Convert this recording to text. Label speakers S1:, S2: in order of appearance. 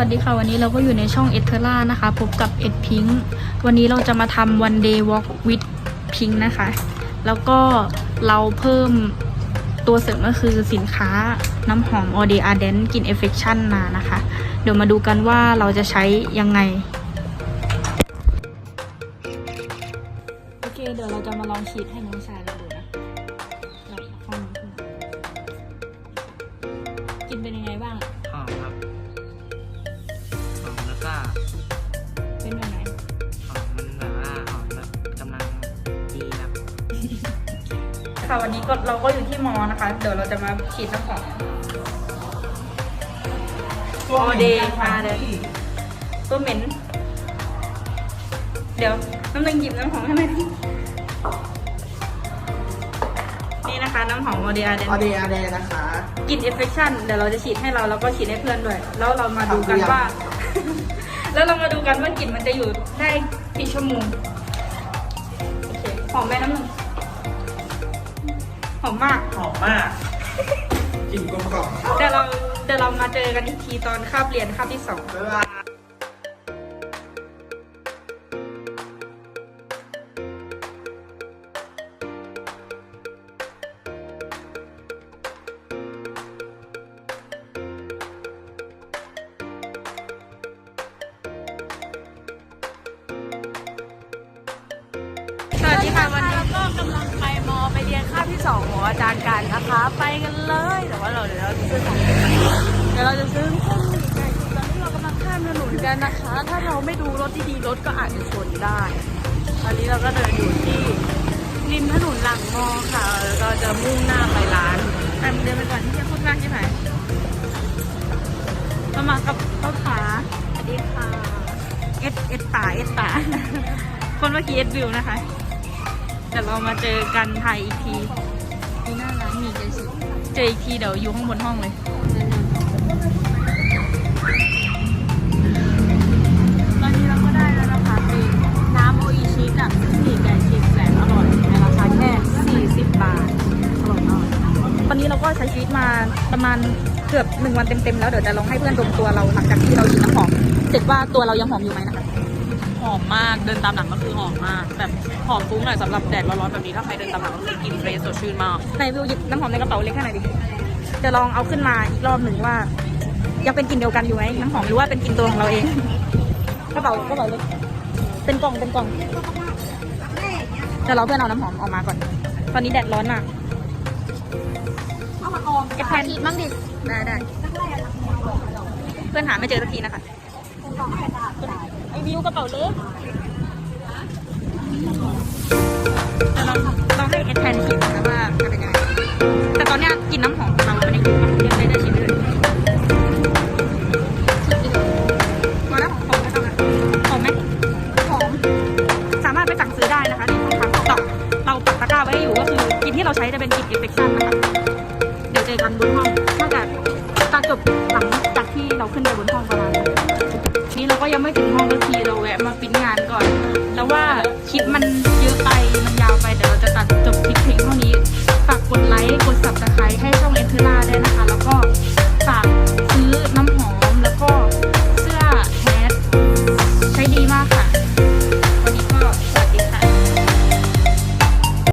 S1: วัสดีค่ะวันนี้เราก็อยู่ในช่องเอเทอร่านะคะ พบกับเอ็ดพิงวันนี้เราจะมาทำ one day walk with pink นะคะ แล้วก็เราเพิ่มตัวเสริมก็คือสินค้าน้ำหอม All Day Ardent กลิ่น Affection มานะคะ เดี๋ยวมาดูกันว่าเราจะใช้ยังไง โอเค เดี๋ยวเราจะมาลองฉีดให้น้องชายเรา
S2: ค่ะ
S1: วันนี้ก็เราก็อยู่ที่มอนะคะ เดี๋ยวเราจะมาฉีดน้ำหอมออเดย์มาเลยตัวเหม็น เดี๋ยวน้ำหนึ่งหยิบน้ำหอมให้หน่อยนี่นะคะน้ำหอมออเดย์อาเดน
S3: ออเดย์อาเดย์นะคะ
S1: กลิ่นเอฟเฟคชั่นเดี๋ยวเราจะฉีดให้เราแล้วก็ฉีดให้เพื่อนด้วย แล้วเรามาดูกันว่า แล้วเรามาดูกันว่ากลิ่นมันจะอยู่ได้กี่ชั่วโมงโอเคหอมไหมน้ำหนึ่ง หอมมาก
S3: หอมมากกลิ่นกลมกล่อม
S1: เดี๋ยวเราเดี๋ยวเรามาเจอกันอีกทีตอนคาบเรียนคาบที่สอง
S3: บ๊ายบาย
S1: น
S4: คาบที่สองของอาจารย์กันนะคะ ไปกันเลย แต่ว่าเราเดี๋ยวเราจะซื้อของเดี๋ยวเราจะซื้อข้าวหมี่ไก่ตอนนี้เรากำลังข้ามถนนกันนะคะ ถ้าเราไม่ดูรถดีๆรถก็อาจจะชนได้ ตอนนี้เราก็เดินอยู่ที่ริมถนนหลังมอค่ะแล้วก็จะมุ่งหน้าไปร้าน
S1: แต่เดินไปก่อนที่จะพูดมากใช่ไหมเรามากับป้าผา
S4: สวัสดีค่ะ
S1: เอสเอสตาเอสตาคนเมื่อกี้เอสวิวนะคะ เดี๋ยวเรามาเจอกันไทยอีกทีที่หน้าร้านมีเจสิเจออีกทีเดี๋ยวอยู่ข้างบนห้องเลย
S4: ตอนนี้เราก็ได้แล้วนะคะเป็นน้ำโออิชิกับหมี่ไก่ฉีกแสนอร่อยในราคาแค่ 40 บาทอร่อยมาก
S1: ตอนนี้เราก็ใช้ชีวิตมาประมาณเกือบหนึ่งวันเต็มๆแล้วเดี๋ยวจะลองให้เพื่อนดมตัวเราหลังจากที่เราฉีดน้ำหอมเสร็จว่าตัวเรายังหอมอยู่ไหมนะคะ
S4: หอมมาก เดินตามหลังก็คือหอมมาก แบบหอมฟุ้งหน่อยสำหรับแดดร้อนๆแบบนี้ ถ้าใครเดินตามหลังก็คือกลินเฟรชสดชื่นมาก
S1: ในวิวหยิบน้ำหอมในกระเป๋าเล็กแค่ไหนอยดิ จะลองเอาขึ้นมาอีกรอบหนึ่งว่า ยังเป็นกลิ่นเดียวกันอยู่ไหมน้ำหอมหรือว่าเป็นกลิ่นตัวของเราเอง กระเป๋ากระเป๋าเล็ก เป็นกล่องเป็นกล่องจะเราเพื่อนเอาน้ำหอมออกมาก่อน ตอนนี้แดดร้อนมากเก็บแทนบ้างดิ ได้ได้เพื่อนหาไม่เจอสักทีนะคะ ไอวิวกระเป๋าเล็กจะลองลองให้เอ็ดแทนฉีดนะว่าจะเป็นยังไง แต่ตอนเนี้ยกลินน้ำหอมของเรามันยังอยู่ยังใช้ได้ฉีดเลยฉีดดิมาแล้วหอมไหมคะหอมไหมหอม สามารถไปสั่งซื้อได้นะคะในช่องทางต่อเราปักตะกร้าไว้ให้อยู่ก็คือกลิ่นที่เราใช้จะเป็นกลิ่นอินเฟคชันนะคะ เดี๋ยวเจอกันบนห้องน่าจะตาจบหลังจากที่เราขึ้นไปบนห้อง ยังไม่ถึงห้องสัทีเราแวะมาปิดงานก่อน แล้
S4: วว่าคิ
S1: ดมัน